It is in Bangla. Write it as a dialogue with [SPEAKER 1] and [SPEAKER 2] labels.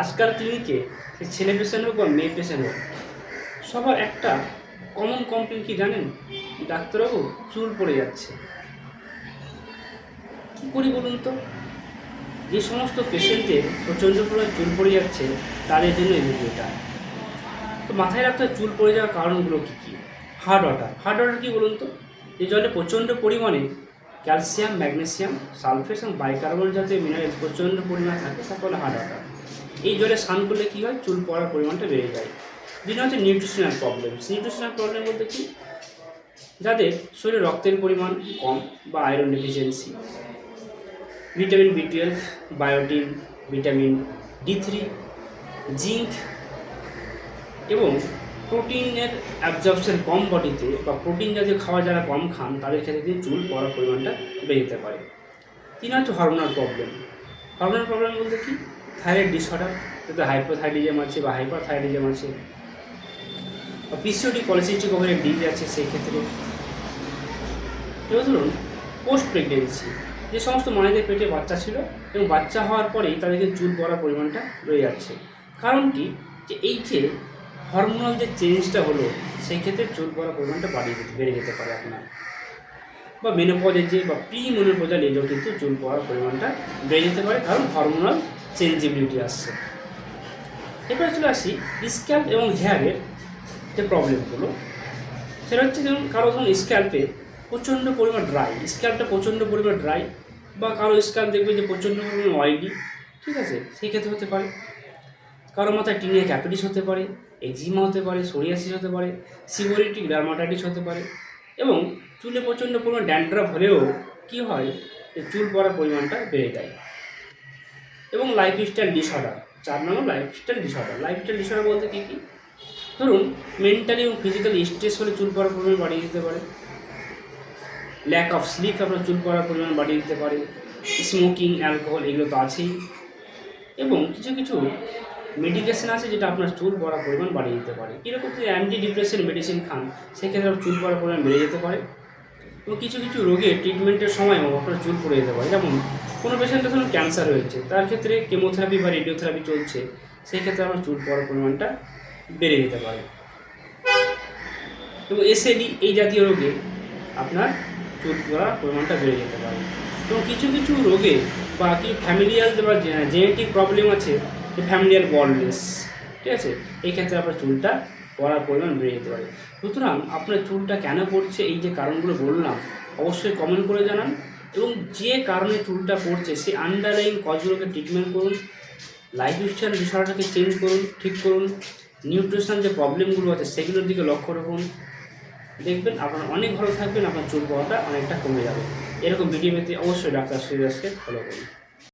[SPEAKER 1] আজকাল ক্লিনিকে ছেলে পেশেন্ট হোক বা মেয়ে পেশেন্ট হোক, সবার একটা কমন কমপ্লেন কি জানেন? ডাক্তারবাবু, চুল পড়ে যাচ্ছে। কী করি বলুন তো? যে সমস্ত পেশেন্টের প্রচণ্ড পরিমাণ চুল পড়ে যাচ্ছে, তাদের জন্য এই ভিডিওটা। তো মাথায় রাখতে চুল পড়ে যাওয়ার কারণগুলো কী কী? হার্ড ওয়াটার হার্ড ওয়াটার কী বলুন তো? যে জলে প্রচণ্ড পরিমাণে ক্যালসিয়াম, ম্যাগনেসিয়াম, সালফেট এবং বাইকার্বন জাতীয় মিনারেল প্রচণ্ড পরিমাণে থাকে তাকে বলে হার্ড ওয়াটার এই জলে স্নান করলে কী হয়? চুল পড়ার পরিমাণটা বেড়ে যায়। যেটা হচ্ছে নিউট্রিশনাল প্রবলেম নিউট্রিশনাল প্রবলেম বলতে কি? যাদের শরীরে রক্তের পরিমাণ কম বা iron deficiency vitamin B twelve biotin vitamin D three zinc এবং প্রোটিনের অ্যাবজর্পশন কম বডিতে বা প্রোটিন জাতীয় খাবার যারা কম খান, তাদের ক্ষেত্রে কিন্তু চুল পড়ার পরিমাণটা বেড়ে যেতে পারে। তিন হচ্ছে হরমোনাল প্রবলেম হরমোনাল প্রবলেম বলতে কি? থাইরয়েড ডিসঅর্ডার যাতে হাইপোথাইডিজম আছে বা হাইপারথাইডিজম আছে। বা পিসিওডি পলিসিস্টিক ওভারের ডিজ আছে সেই ক্ষেত্রে। এবার ধরুন পোস্ট প্রেগনেন্সি যে সমস্ত মায়েদের পেটে বাচ্চা ছিল এবং বাচ্চা হওয়ার পরেই তাদের কিন্তু চুল পড়ার পরিমাণটা রয়ে যাচ্ছে। কারণ কি যে এই যে হরমোনাল যে চেঞ্জটা হলো, সেই ক্ষেত্রে চুল পড়ার পরিমাণটা বাড়িয়ে যেতে বেড়ে যেতে পারে আপনার। বা মেনোপজের যে, বা প্রি মেনোপজাল এলেও কিন্তু চুল পড়ার পরিমাণটা বেড়ে যেতে পারে, কারণ হরমোনাল চেঞ্জেবিলিটি আসছে। এরপরে চলে আসি স্ক্যাল্প এবং হেয়ারের যে প্রবলেমগুলো সেটা হচ্ছে যেমন কারও ধরুন স্ক্যাল্পে প্রচণ্ড পরিমাণ ড্রাই স্ক্যাল্পটা প্রচণ্ড পরিমাণ ড্রাই বা কারও স্ক্যাল্প দেখবে যে প্রচণ্ড পরিমাণ অয়েলি ঠিক আছে? সেই ক্ষেত্রে হতে পারে। কারও মাথায় টিনিয়া ক্যাপিটিস হতে পারে, এক্সিমা হতে পারে, সোরিয়াসিস হতে পারে সিবোরিটিক ডার্মাটাইটিস হতে পারে এবং চুলে প্রচণ্ড পরিমাণ ড্যান্ড্রাফ হলেও কি হয় যে চুল পড়ার পরিমাণটা বেড়ে যায়। এবং লাইফস্টাইল ডিসঅর্ডার চার নম্বর লাইফস্টাইল ডিসঅর্ডার লাইফস্টাইল ডিসঅর্ডার বলতে কী কী? ধরুন মেন্টালি এবং ফিজিক্যালি স্ট্রেস হলে চুল পড়ার পরিমাণ বাড়িয়ে দিতে পারে ল্যাক অফ স্লিপ আপনার চুল পড়ার পরিমাণ বাড়িয়ে দিতে পারে স্মোকিং অ্যালকোহল এগুলো তো আছেই এবং কিছু কিছু মেডিকেশন আছে যেটা আপনার চুল পড়ার পরিমাণ বাড়িয়ে দিতে পারে। কীরকম যদি অ্যান্টি ডিপ্রেশন মেডিসিন খান সেক্ষেত্রে চুল পড়ার পরিমাণ বেড়ে যেতে পারে। এবং কিছু কিছু রোগে ট্রিটমেন্টের সময়ও আপনার চুল পড়ে যেতে পারে। যেমন, কোনো পেশেন্টের ধরুন ক্যান্সার হয়েছে, তার ক্ষেত্রে কেমোথেরাপি বা রেডিওথেরাপি চলছে সেই ক্ষেত্রে আপনার চুল পড়ার পরিমাণটা বেড়ে যেতে পারে। এবং এসএডি এই জাতীয় রোগে আপনার চুল পড়ার পরিমাণটা বেড়ে যেতে পারে। এবং কিছু কিছু রোগে বা কিছু ফ্যামিলিয়াল বা জেনেটিক প্রবলেম আছে যে ফ্যামিলিয়াল বলনেস ঠিক আছে? এই ক্ষেত্রে আপনার চুলটা পড়ার পরিমাণ বেড়ে যেতে পারে। সুতরাং আপনার চুলটা কেন পড়ছে, এই যে কারণগুলো বললাম, অবশ্যই কমেন্ট করে জানান এবং যে কারণে চুলটা পড়ছে, সেই আন্ডারলাইন কজগুলোকে ট্রিটমেন্ট করুন লাইফস্টাইল বিষয়টাকে চেঞ্জ করুন, ঠিক করুন নিউট্রিশনাল যে প্রবলেমগুলো আছে, সেগুলোর দিকে লক্ষ্য রাখুন। দেখবেন আপনার অনেক ভালো থাকবেন, আপনার চুল পড়াটা অনেকটা কমে যাবে। এরকম ভিডিও পেতে অবশ্যই ডাক্তার সুরেশকে ফলো করুন।